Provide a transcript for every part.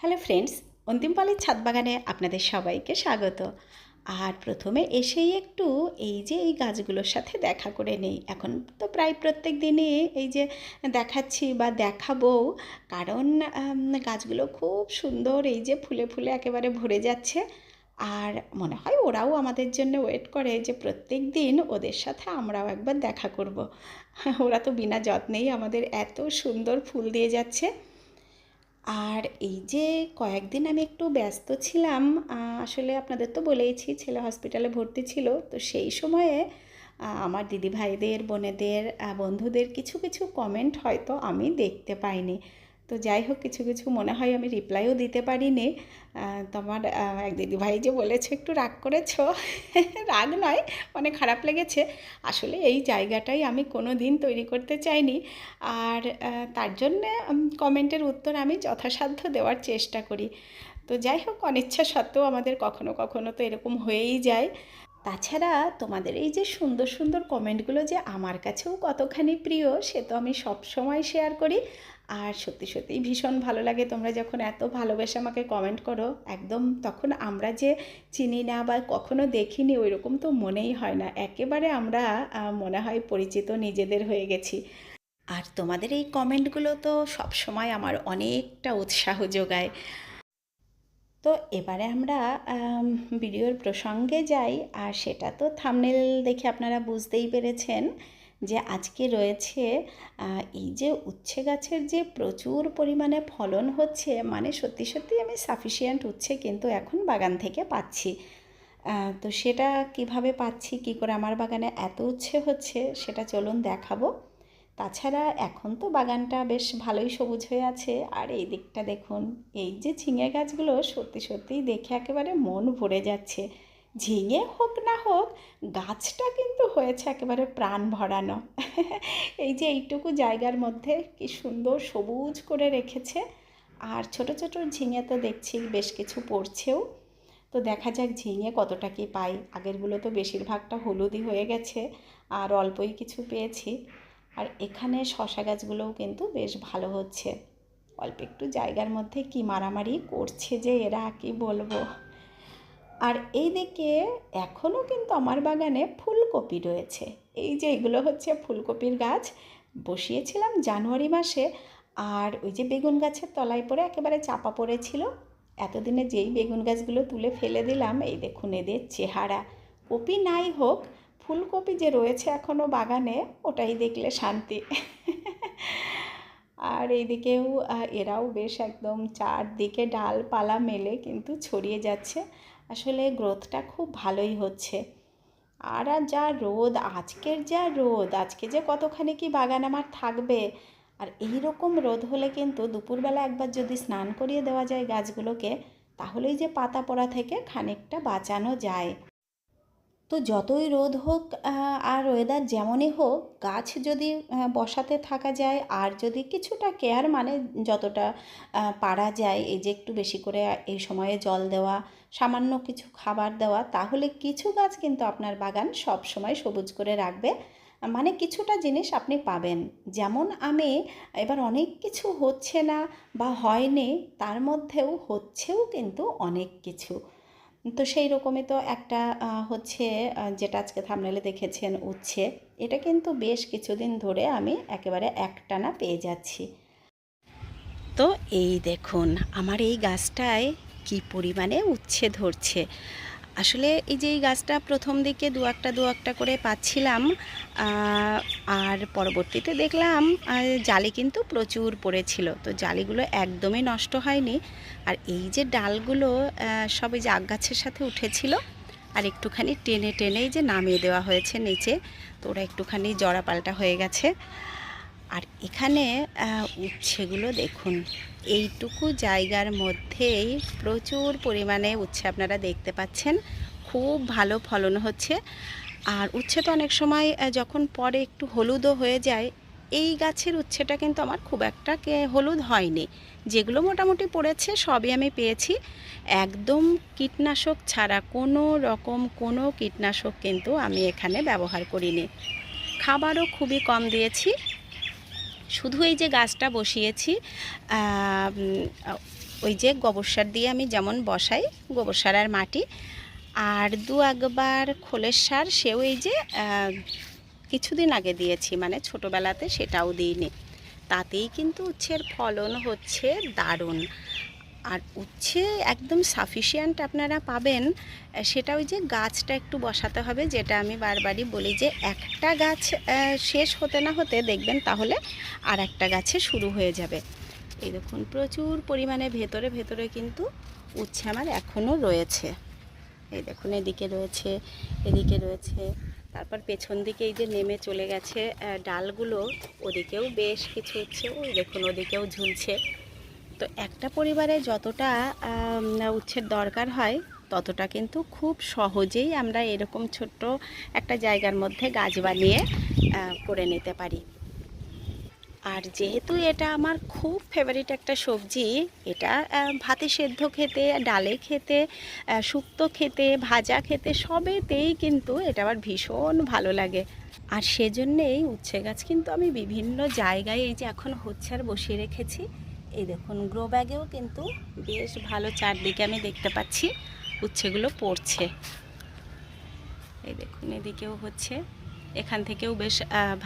Hello friends অন্তিমপালের ছাদ বাগানে আপনাদের সবাইকে স্বাগত। আর প্রথমে এসেই একটু এই যে এই গাছগুলোর সাথে দেখা করে নেই। এখন তো প্রায় প্রত্যেক দিনই এই যে দেখাচ্ছি বা দেখাবো, কারণ গাছগুলো খুব সুন্দর এই যে ফুলে ফুলে একেবারে ভরে যাচ্ছে। আর মনে হয় ওরাও আমাদের জন্য ওয়েট করে যে প্রত্যেক দিন ওদের সাথে আমরাও একবার দেখা করব। ওরা তো বিনা যত্নেই আমাদের এত সুন্দর ফুল দিয়ে যাচ্ছে। আর এই যে কয়েকদিন আমি একটু ব্যস্ত ছিলাম আসলে আপনাদের তো বলেইছি ছেলে হসপিটালে ভর্তি ছিল, তো সেই সময়ে আমার দিদিভাইদের, বোনেদের বন্ধুদের কিছু কিছু কমেন্ট হয়তো আমি দেখতে পাইনি। তো যাই হোক, কিছু কিছু মনে হয় আমি রিপ্লাইও দিতে পারিনি। তোমার এক দিদি ভাই যে বলেছে, একটু রাগ করেছ? রাগ নয় অনেক খারাপ লেগেছে। আসলে এই জায়গাটাই আমি কোনো দিন তৈরি করতে চাইনি। আর তার জন্যে কমেন্টের উত্তর আমি যথাসাধ্য দেওয়ার চেষ্টা করি। তো যাই হোক, অনিচ্ছা সত্ত্বেও আমাদের কখনো কখনো তো এরকম হয়েই যায়। তাছাড়া তোমাদের এই যে সুন্দর সুন্দর কমেন্টগুলো যে আমার কাছেও কতখানি প্রিয়, সে তো আমি সব সময় শেয়ার করি। আর সত্যি সত্যিই ভীষণ ভালো লাগে তোমরা যখন এত ভালোবেসে আমাকে কমেন্ট করো একদম তখন আমরা যে চিনি না বা কখনো দেখিনি ওই রকম তো মনেই হয় না। একেবারে আমরা মনে হয় পরিচিত নিজেদের হয়ে গেছি। আর তোমাদের এই কমেন্টগুলো তো সব সময় আমার অনেকটা উৎসাহ যোগায়। তো এবারে আমরা আম, ভিডিওর প্রসঙ্গে যাই। আর সেটা তো থামনেল দেখে আপনারা বুঝতেই পেরেছেন। যে আজকে রয়েছে এই যে উচ্ছে গাছের যে প্রচুর পরিমাণে ফলন হচ্ছে মানে সত্যি সত্যি আমি সাফিসিয়েন্ট উচ্ছে কিন্তু এখন বাগান থেকে পাচ্ছি। তো সেটা কীভাবে পাচ্ছি, কি করে আমার বাগানে এত উচ্ছে হচ্ছে, সেটা চলুন দেখাবো। তাছাড়া এখন তো বাগানটা বেশ ভালোই সবুজ হয়ে আছে, আর এই দিকটা দেখুন, এই যে ঝিঙে গাছগুলো সত্যি সত্যিই দেখে একেবারে মন ভরে যাচ্ছে। ঝিঙে হোক না হোক, গাছটা কিন্তু হয়েছে একেবারে প্রাণ ভরানো। এই যে এইটুকু জায়গার মধ্যে কি সুন্দর সবুজ করে রেখেছে। আর ছোট ছোট ঝিঙে তো দেখছি বেশ কিছু পড়ছেও। তো দেখা যাক ঝিঙে কতটা কি পাই। আগেরগুলো তো বেশিরভাগটা হলুদই হয়ে গেছে, আর অল্পই কিছু পেয়েছি। আর এখানে শশা গাছগুলোও কিন্তু বেশ ভালো হচ্ছে। অল্প একটু জায়গার মধ্যে কি মারামারি করছে যে এরা, কি বলব? আর এই দিকে এখনও কিন্তু আমার বাগানে ফুলকপি রয়েছে। এই যে এগুলো হচ্ছে ফুলকপির গাছ, বসিয়েছিলাম জানুয়ারি মাসে আর ওই যে বেগুন গাছের তলায় পড়ে একেবারে চাপা পড়েছিল। এতদিনে যেই বেগুন গাছগুলো তুলে ফেলে দিলাম, এই দেখুন এদের চেহারা। কপি নাই হোক, ফুলকপি যে রয়েছে এখনও বাগানে, ওটাই দেখলে শান্তি। আর এইদিকেও এরাও বেশ একদম চারদিকে ডালপালা মেলে কিন্তু ছড়িয়ে যাচ্ছে। আসলে গ্রোথটা খুব ভালোই হচ্ছে। আর আর যা রোদ, আজকের যা রোদ, আজকে যে কতখানি কি বাগান আমার থাকবে? আর এই রকম রোদ হলে কিন্তু দুপুরবেলা একবার যদি স্নান করিয়ে দেওয়া যায় গাছগুলোকে, তাহলেই যে পাতা পড়া থেকে খানিকটা বাঁচানো যায়। তো যতই রোদ হোক আর ওয়েদার যেমনই হোক, গাছ যদি বসাতে থাকা যায়, আর যদি কিছুটা কেয়ার মানে যতটা পারা যায়, এই যে একটু বেশি করে এই সময়ে জল দেওয়া সামান্য কিছু খাবার দেওয়া, তাহলে কিছু গাছ কিন্তু আপনার বাগান সব সময় সবুজ করে রাখবে। মানে কিছুটা জিনিস আপনি পাবেন। যেমন আমি এবার অনেক কিছু হচ্ছে না বা হয়নি, তার মধ্যেও হচ্ছেও কিন্তু অনেক কিছু। তো সেই রকমই তো একটা হচ্ছে যেটা আজকে থামনেলে দেখেছেন, উচ্ছে। এটা কিন্তু বেশ কিছুদিন ধরে আমি একেবারে একটানা পেয়ে যাচ্ছি। তো এই দেখুন, আমার এই গাছটায় কি পরিমাণে উচ্ছে ধরছে। আসলে এই যে এই গাছটা প্রথম দিকে দু একটা দু একটা করে পাচ্ছিলাম আর পরবর্তীতে দেখলাম জালি কিন্তু প্রচুর পড়েছিল। তো জালিগুলো একদমই নষ্ট হয়নি। আর এই যে ডালগুলো সব এই যে গাছের সাথে উঠেছিল, আর একটুখানি টেনে টেনেই যে নামিয়ে দেওয়া হয়েছে নিচে, তো ওরা একটুখানি জড়া পাল্টা হয়ে গেছে। আর এখানে উচ্ছেগুলো দেখুন। এইটুকু জায়গার মধ্যেই প্রচুর পরিমাণে উচ্ছে আপনারা দেখতে পাচ্ছেন। খুব ভালো ফলন হচ্ছে। আর উচ্ছে তো অনেক সময় যখন পরে একটু হলুদও হয়ে যায়, এই গাছের উচ্ছেটা কিন্তু আমার খুব একটা হলুদ হয়নি। যেগুলো মোটামুটি পড়েছে, সবই আমি পেয়েছি। একদম কীটনাশক ছাড়া কোনো রকম কোনো কীটনাশক কিন্তু আমি এখানে ব্যবহার করিনি। খাবারও খুবই কম দিয়েছি। শুধু এই যে গাছটা বসিয়েছি ওই যে গোবর সার দিয়ে আমি যেমন বসাই, গোবর সার আর মাটি, আর দু একবার খোলের সার সেও এই যে কিছুদিন আগে দিয়েছি মানে ছোটোবেলাতে সেটাও দিইনি। তাতেই কিন্তু উচ্ছের ফলন হচ্ছে দারুণ। আর উচ্ছে একদম সাফিসিয়েন্ট আপনারা পাবেন, সেটা ওই যে গাছটা একটু বসাতে হবে, যেটা আমি বারবারই বলি যে একটা গাছ শেষ হতে না হতে দেখবেন তাহলে আর একটা গাছে শুরু হয়ে যাবে। এই দেখুন, প্রচুর পরিমাণে ভেতরে ভেতরে কিন্তু উচ্ছে আমার এখনও রয়েছে। এই দেখুন, এদিকে রয়েছে এদিকে রয়েছে, তারপর পেছন দিকে এই যে নেমে চলে গেছে ডালগুলো, ওদিকেও বেশ কিছু উচ্ছে, ওই দেখুন, ওদিকেও ঝুলছে। তো একটা পরিবারে যতটা উচ্ছের দরকার হয়, ততটা কিন্তু খুব সহজেই আমরা এরকম ছোট্ট একটা জায়গার মধ্যে গাছ বানিয়ে করে নিতে পারি। আর যেহেতু এটা আমার খুব ফেভারিট একটা সবজি, এটা ভাতে সেদ্ধ খেতে, ডালে খেতে শুক্তো খেতে, ভাজা খেতে, সবেতেই কিন্তু এটা আমার ভীষণ ভালো লাগে। আর সেজন্যেই উচ্ছে গাছ কিন্তু আমি বিভিন্ন জায়গায় এই যে এখন হচ্ছে আর বসিয়ে রেখেছি। এই দেখুন গ্রো ব্যাগেও কিন্তু বেশ ভালো চারদিকে আমি দেখতে পাচ্ছি, উচ্ছেগুলো পড়ছে। এই দেখুন, এদিকেও হচ্ছে, এখান থেকেও বেশ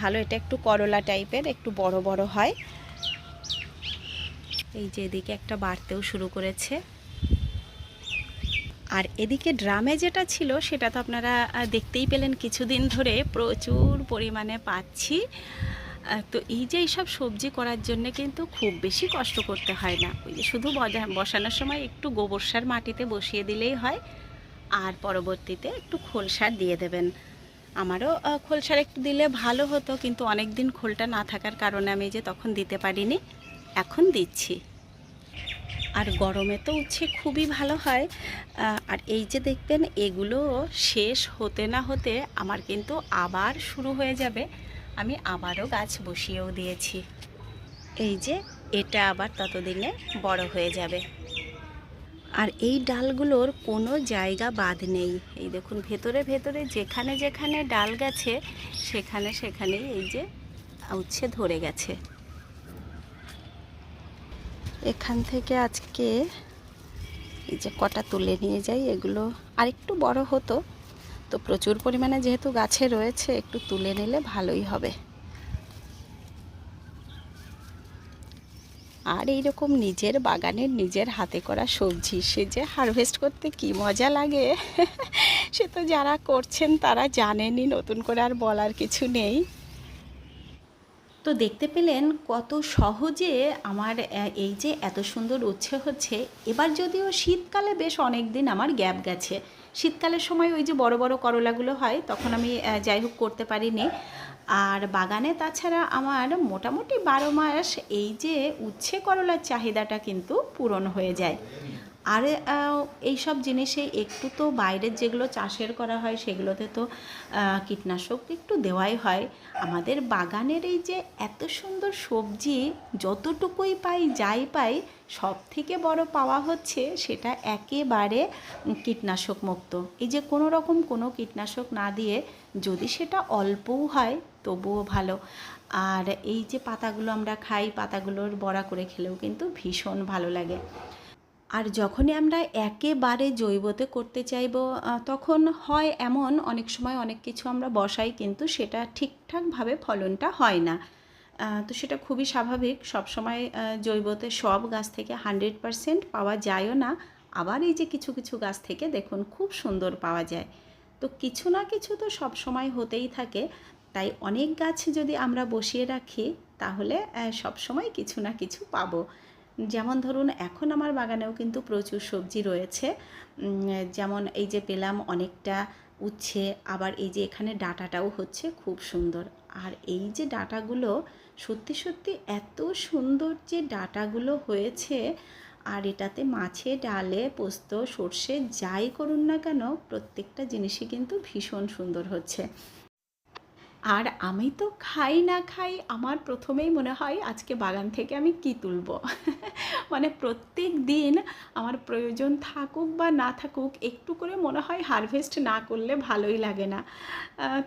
ভালো, এটা একটু করলা টাইপের, একটু বড় বড় হয়। এই যে এদিকে একটা বাড়তেও শুরু করেছে। আর এদিকে ড্রামে যেটা ছিল, সেটা তো আপনারা দেখতেই পেলেন, কিছুদিন ধরে প্রচুর পরিমাণে পাচ্ছি। তো এই যে এইসব সবজি করার জন্য কিন্তু খুব বেশি কষ্ট করতে হয় না। ওই যে শুধু বসানোর সময় একটু গোবর সার মাটিতে বসিয়ে দিলেই হয়, আর পরবর্তীতে একটু খোল সার দিয়ে দেবেন। আমারও খোল সার একটু দিলে ভালো হতো, কিন্তু অনেক দিন খোলটা না থাকার কারণে আমি যে তখন দিতে পারিনি, এখন দিচ্ছি। আর গরমে তো উচ্ছে খুবই ভালো হয় আর এই যে দেখবেন এগুলো শেষ হতে না হতে আমার কিন্তু আবার শুরু হয়ে যাবে। আমি আবারও গাছ বসিয়েও দিয়েছি। এই যে, এটা আবার ততদিনে বড় হয়ে যাবে। আর এই ডালগুলোর কোনো জায়গা বাদ নেই। এই দেখুন, ভেতরে ভেতরে যেখানে যেখানে ডাল গেছে, সেখানে সেখানেই এই যে উচ্ছে ধরে গেছে। এখান থেকে আজকে এই যে কটা তুলে নিয়ে যাই, এগুলো আরেকটু বড় হতো। তো প্রচুর পরিমাণে যেহেতু গাছে রয়েছে, একটু তুলে নিলে ভালোই হবে। আর এইরকম নিজের বাগানের নিজের হাতে করা সবজি, সে যে হারভেস্ট করতে কি মজা লাগে? সে তো যারা করছেন তারা জানেনই, নতুন করে আর বলার কিছু নেই। তো দেখতে পেলেন কত সহজে আমার এই যে এত সুন্দর উচ্ছে হচ্ছে। এবার যদিও শীতকালে বেশ অনেক দিন আমার গ্যাপ গেছে। শীতকালের সময় ওই যে বড় বড় করলাগুলো হয়, তখন আমি যাই হোক করতে পারিনি। আর বাগানে তাছাড়া আমার মোটামুটি বারো মাস এই যে উচ্ছে করলার চাহিদাটা কিন্তু পূরণ হয়ে যায়। আর আহ, এই সব জিনিসে একটু তো বাইরের যেগুলো চাষের করা হয় সেগুলোতে তো কীটনাশক একটু দেওয়াই হয়। আমাদের বাগানের এই যে এত সুন্দর সবজি যতটুকুই পাই যাই পাই সব থেকে বড় পাওয়া হচ্ছে সেটা একেবারে কীটনাশক মুক্ত। এই যে কোনো রকম কোনো কীটনাশক না দিয়ে যদি সেটা অল্পও হয় তবুও ভালো। আর এই যে পাতাগুলো আমরা খাই পাতাগুলোর বড়া করে খেলেও কিন্তু ভীষণ ভালো লাগে। আর যখনই আমরা একেবারে জৈবতে করতে চাইব তখন হয় এমন, অনেক সময় অনেক কিছু আমরা বসাই কিন্তু সেটা ঠিকঠাকভাবে ফলনটা হয় না। তো সেটা খুবই স্বাভাবিক। সবসময় জৈবতে সব গাছ থেকে হান্ড্রেড পারসেন্ট পাওয়া যায়ও না। আবার এই যে কিছু কিছু গাছ থেকে দেখুন, খুব সুন্দর পাওয়া যায়। তো কিছু না কিছু তো সব সময় হতেই থাকে। তাই অনেক গাছ যদি আমরা বসিয়ে রাখি, তাহলে সব সময় কিছু না কিছু পাবো। যেমন ধরুন, এখন আমার বাগানেও কিন্তু প্রচুর সবজি রয়েছে। যেমন এই যে পেলাম অনেকটা উচ্ছে, আবার এই যে এখানে ডাটাটাও হচ্ছে খুব সুন্দর। আর এই যে ডাটাগুলো, সত্যি সত্যি এত সুন্দর যে ডাটাগুলো হয়েছে, আর এটাতে মাছে, ডালে, পোস্ত, সর্ষে, যাই করুন না কেন, প্রত্যেকটা জিনিসই কিন্তু ভীষণ সুন্দর হচ্ছে। আর আমি তো খাই না খাই, আমার প্রথমেই মনে হয় আজকে বাগান থেকে আমি কি তুলব? মানে প্রত্যেক দিন আমার প্রয়োজন থাকুক বা না থাকুক, একটু করে মনে হয় হারভেস্ট না করলে ভালোই লাগে না।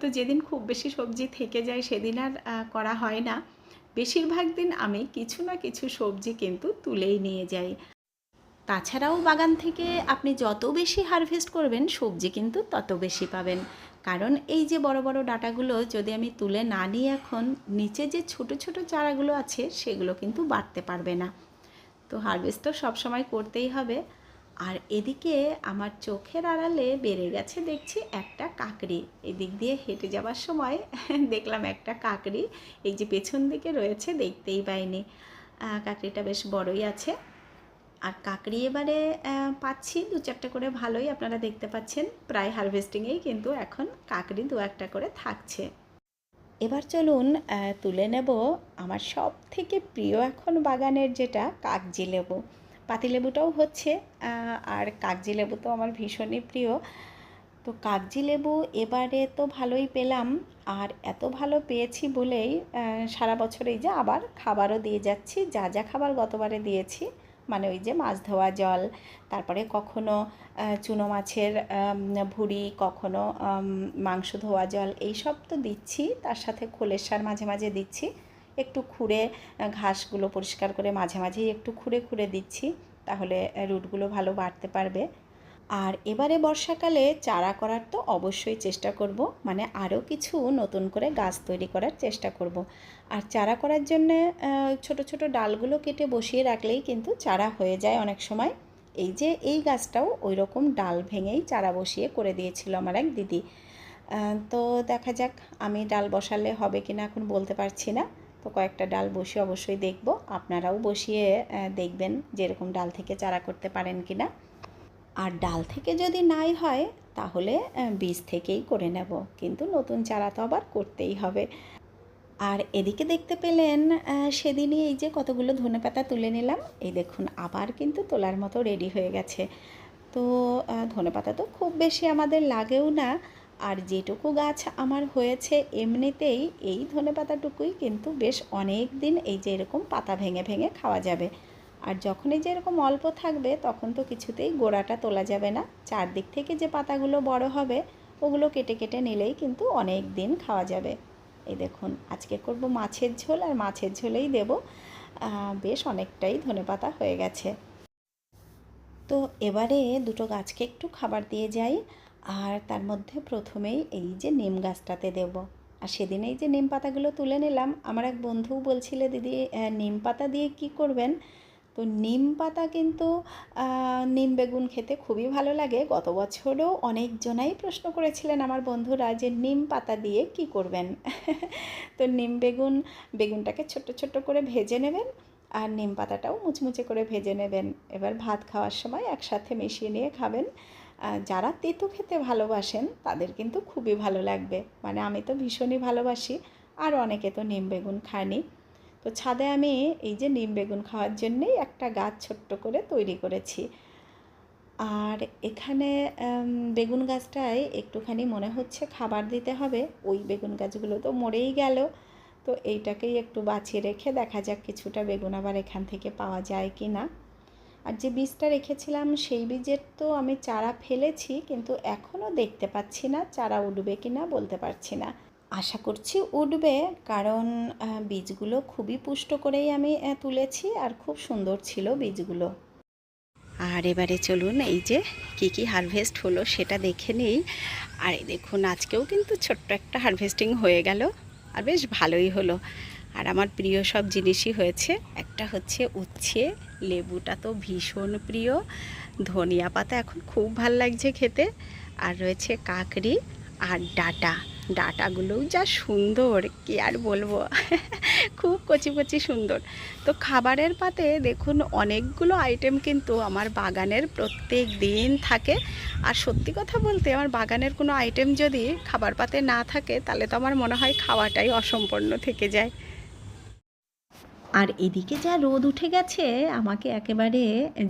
তো যেদিন খুব বেশি সবজি থেকে যায় সেদিন আর করা হয় না। বেশিরভাগ দিন আমি কিছু না কিছু সবজি কিন্তু তুলেই নিয়ে যাই। তাছাড়াও বাগান থেকে আপনি যত বেশি হারভেস্ট করবেন, সবজি কিন্তু তত বেশি পাবেন। কারণ এই যে বড় বড় ডাটাগুলো যদি আমি তুলে না নিই এখন, নিচে যে ছোট ছোট চারাগুলো আছে সেগুলো কিন্তু বাড়তে পারবে না। তো হারভেস্ট তো সবসময় করতেই হবে। আর এদিকে আমার চোখের আড়ালে বেড়ে গেছে দেখছি একটা কাকড়ি। এদিক দিয়ে হেঁটে যাওয়ার সময় দেখলাম একটা কাকড়ি। এই যে পেছন দিকে রয়েছে, দেখতেই পাইনি। কাকড়িটা বেশ বড়ই আছে। আর কাকড়ি এবারে পাচ্ছি দু চারটে করে ভালোই, আপনারা দেখতে পাচ্ছেন। প্রায় হারভেস্টিংয়েই কিন্তু এখন কাকড়ি দু একটা করে থাকছে। এবার চলুন তুলে নেব আমার সব থেকে প্রিয় এখন বাগানের যেটা, কাগজি লেবু। পাতিলেবুটাও হচ্ছে আর কাগজি লেবু তো আমার ভীষণই প্রিয়। তো কাগজি লেবু এবারে তো ভালোই পেলাম, আর এত ভালো পেয়েছি বলেই সারা বছর এই যে আবার খাবারও দিয়ে যাচ্ছি, যা যা খাবার গতবারে দিয়েছি মানে ওই যে মাছ ধোয়া জল, তারপরে কখনো চুনো মাছের ভুড়ি, কখনো মাংস ধোয়া জল এই সব তো দিচ্ছি, তার সাথে খোলের সার মাঝে মাঝে দিচ্ছি। একটু খুঁড়ে ঘাসগুলো পরিষ্কার করে মাঝে মাঝেই একটু খুঁড়ে খুঁড়ে দিচ্ছি, তাহলে রুটগুলো ভালো বাড়তে পারবে। আর এবারে বর্ষাকালে চারা করার তো অবশ্যই চেষ্টা করব মানে আরও কিছু নতুন করে গাছ তৈরি করার চেষ্টা করব। আর চারা করার জন্যে ছোট ছোট ডালগুলো কেটে বসিয়ে রাখলেই কিন্তু চারা হয়ে যায় অনেক সময়। এই যে এই গাছটাও ওই রকম ডাল ভেঙেই চারা বসিয়ে করে দিয়েছিল আমার এক দিদি। তো দেখা যাক আমি ডাল বসালে হবে কিনা এখন বলতে পারছি না। তো কয়েকটা ডাল বসিয়ে অবশ্যই দেখব। আপনারাও বসিয়ে দেখবেন যেরকম ডাল থেকে চারা করতে পারেন কিনা। আর ডাল থেকে যদি নাই হয়, তাহলে বীজ থেকেই করে নেব। কিন্তু নতুন চারা তো আবার করতেই হবে। আর এদিকে দেখতে পেলেন সেদিনই এই যে কতগুলো ধনেপাতা তুলে নিলাম। এই দেখুন, আবার কিন্তু তোলার মতো রেডি হয়ে গেছে। তো ধনেপাতা তো খুব বেশি আমাদের লাগেও না। আর যেটুকু গাছ আমার হয়েছে, এমনিতেই এই ধনেপাতাটুকুই কিন্তু বেশ অনেক দিন এই যে এরকম পাতা ভেঙে ভেঙে খাওয়া যাবে। আর যখনই এই যে এরকম অল্প থাকবে, তখন তো কিছুতেই গোড়াটা তোলা যাবে না। চারদিক থেকে যে পাতাগুলো বড় হবে, ওগুলো কেটে কেটে নিলেই কিন্তু অনেক দিন খাওয়া যাবে। এই দেখুন, আজকে করব মাছের ঝোল আর মাছের ঝোলেই দেব। বেশ অনেকটাই ধনেপাতা হয়ে গেছে। তো এবারে দুটো গাছকে একটু খাবার দিয়ে যাই, আর তার মধ্যে প্রথমেই এই যে নিম গাছটাতে দেব। আর সেদিন এই যে নিম পাতাগুলো তুলে নিলাম, আমার এক বন্ধু বলছিলে, দিদি নিম পাতা দিয়ে কি করবেন? তো নিম পাতা কিন্তু নিম বেগুন খেতে খুবই ভালো লাগে। গত বছরও অনেকজনাই প্রশ্ন করেছিলেন আমার বন্ধুরা যে নিম পাতা দিয়ে কি করবেন? তো নিম বেগুন, বেগুনটাকে ছোট্ট ছোট্ট করে ভেজে নেবেন আর নিম পাতাটাও মুচমুচে করে ভেজে নেবেন। এবার ভাত খাওয়ার সময় একসাথে মিশিয়ে নিয়ে খাবেন। যারা তেতো খেতে ভালোবাসেন তাদের কিন্তু খুবই ভালো লাগবে। মানে আমি তো ভীষণই ভালোবাসি, আর অনেকে তো নিম বেগুন খায়নি। তো ছাদে আমি এই যে নিম বেগুন খাওয়ার জন্যেই একটা গাছ ছোট্ট করে তৈরি করেছি। আর এখানে বেগুন গাছটায় একটুখানি মনে হচ্ছে খাবার দিতে হবে। ওই বেগুন গাছগুলো তো মরেই গেল। তো এইটাকেই একটু বাঁচিয়ে রেখে দেখা যাক কিছুটা বেগুন আবার এখান থেকে পাওয়া যায় কি না আর যে বীজটা রেখেছিলাম, সেই বীজের তো আমি চারা ফেলেছি, কিন্তু এখনও দেখতে পাচ্ছি না, চারা উঠবে কি না বলতে পারছি না। আশা করছি উঠবে, কারণ বীজগুলো খুবই পুষ্ট করেই আমি তুলেছি আর খুব সুন্দর ছিল বীজগুলো। আর এবারে চলুন এই যে কি কি হারভেস্ট হলো সেটা দেখে নিই। আর দেখুন, আজকেও কিন্তু ছোট্ট একটা হারভেস্টিং হয়ে গেল আর বেশ ভালোই হলো। আর আমার প্রিয় সব জিনিসই হয়েছে। একটা হচ্ছে উচ্ছে, লেবুটা তো ভীষণ প্রিয়। ধনিয়া পাতা এখন খুব ভালো লাগছে খেতে। আর রয়েছে কাকড়ি আর ডাটা। ডাটাগুলোও যা সুন্দর, কি আর বলব? খুব কচি কচি সুন্দর। তো খাবারের পাতে দেখুন, অনেকগুলো আইটেম কিন্তু আমার বাগানের প্রত্যেক দিন থাকে। আর সত্যি কথা বলতে, আমার বাগানের কোনো আইটেম যদি খাবার পাতে না থাকে, তাহলে তো আমার মনে হয় খাওয়াটাই অসম্পূর্ণ থেকে যায়। আর এদিকে যা রোদ উঠে গেছে, আমাকে একেবারে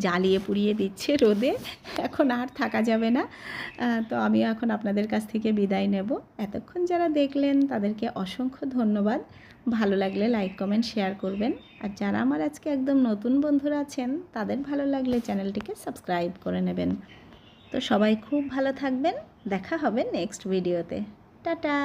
জ্বালিয়ে পুড়িয়ে দিচ্ছে রোদে। এখন আর থাকা যাবে না। তো আমিও এখন আপনাদের কাছ থেকে বিদায় নেব। এতক্ষণ যারা দেখলেন, তাদেরকে অসংখ্য ধন্যবাদ। ভালো লাগলে লাইক, কমেন্ট, শেয়ার করবেন। আর যারা আমার আজকে একদম নতুন বন্ধুরা আছেন, তাদের ভালো লাগলে চ্যানেলটিকে সাবস্ক্রাইব করে নেবেন। তো সবাই খুব ভালো থাকবেন। দেখা হবে নেক্সট ভিডিওতে। টাটা!